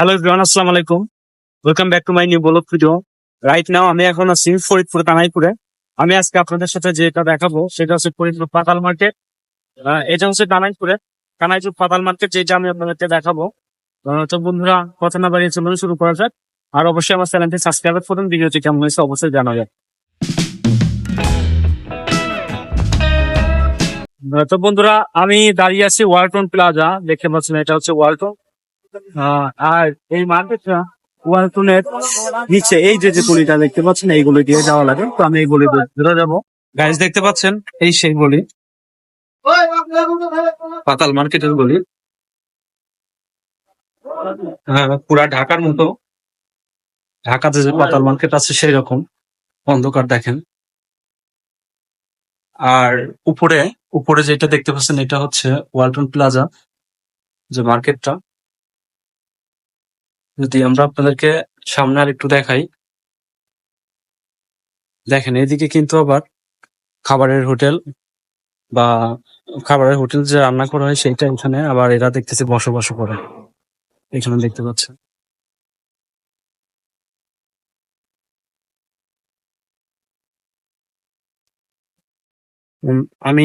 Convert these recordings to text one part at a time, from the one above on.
Hello everyone আসসালামু আলাইকুম। Welcome back to my new blog video right now আমি এখন আছি ফরিদপুর, কানাইপুরে। আমি আজকে আপনাদের সাথে যেটা দেখাবো, সেটা হচ্ছে ফরিদপুর পাতাল মার্কেট। এটা হচ্ছে কানাইপুরে। কানাইপুর পাতাল মার্কেট যেটা আমি আপনাদেরকে দেখাবো। তো বন্ধুরা, কথা না বাড়িয়ে চলুন, শুরু করা যাক। আর অবশ্যই আমার চ্যানেলটি সাবস্ক্রাইব করুন ভিডিওটি কেমন হয়েছে, অবশ্যই জানা যাক তো বন্ধুরা, আমি দাঁড়িয়ে আছি ওয়ালটন প্লাজা দেখতে পাচ্ছেন, এটা হচ্ছে ওয়ালটন আর এই মার্কেটটা ওয়ালটনের নিচে, এই যে যে গলিটা দেখতে পাচ্ছেন এই গলি দিয়ে যাওয়া লাগে। তো আমি এই গলি ধরে যাব। গাইজ দেখতে পাচ্ছেন? এই সেই গলি। পাতাল মার্কেটের গলি। হ্যাঁ পুরা ঢাকার মতো। ঢাকাতে যে পাতাল মার্কেট আছে সেই রকম অন্ধকার দেখেন। আর উপরে উপরে যেটা দেখতে পাচ্ছেন, এটা হচ্ছে ওয়ালটন প্লাজা, যে মার্কেটটা। যদি আমরা আপনাদেরকে সামনে আর একটু দেখাই, দেখেন, এদিকে কিন্তু আবার খাবারের হোটেল বা খাবারের হোটেল যে রান্না করা হয় সেইটা এখানে আবার এরা দেখতেছে বসবাস করে। এখানে দেখতে পাচ্ছেন। আমি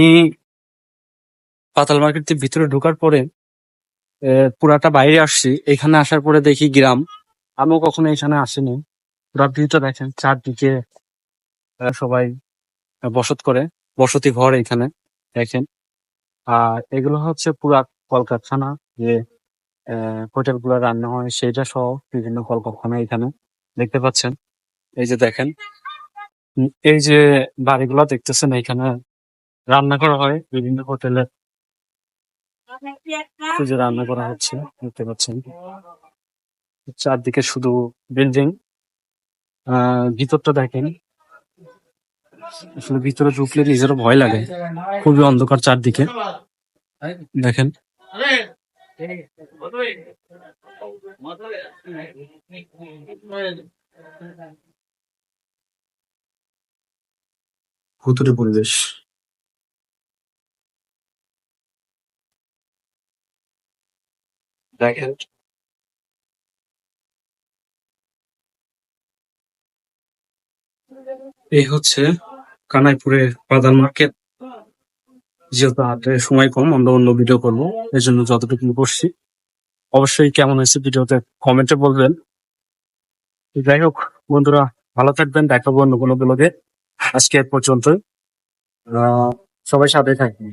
পাতাল মার্কেটের ভিতরে ঢোকার পরে পুরাটা বাইরে আসছি। এখানে আসার পরে দেখি গ্রাম। আমিও কখনো এখানে আসিনি। পুরা ভিউটা দেখেন, চারদিকে সবাই বসত করে, বসতি ঘর এখানে, দেখেন। আর এগুলো হচ্ছে পুরা কলকারখানা, যে হোটেলগুলো রান্না হয় সেটা সহ বিভিন্ন কলকারখানা এখানে দেখতে পাচ্ছেন। এই যে দেখেন এই যে বাড়িগুলো দেখতেছেন, এখানে রান্না করা হয় বিভিন্ন হোটেলে। এই যে রান্না করা হচ্ছে, দেখতে পাচ্ছেন। চারদিকে শুধু বিল্ডিং ভিতরটা দেখেন। আসলে ভিতরে ঢুকলে নিজেরও ভয় লাগে। খুবই অন্ধকার চারদিকে। দেখেন। ভুতুরে পরিবেশ। দেখেন এই হচ্ছে কানাইপুরের বাদাল মার্কেট। যেহেতু হাতে সময় কম অন্য অন্য ভিডিও করব এই জন্য যতটুকু করছি অবশ্যই কেমন হয়েছে ভিডিওতে কমেন্টে বলবেন। যাই হোক, বন্ধুরা, ভালো থাকবেন দেখাবো অন্য কোনো ব্লগে আজকে এ পর্যন্ত সবাই সাথে থাকবেন।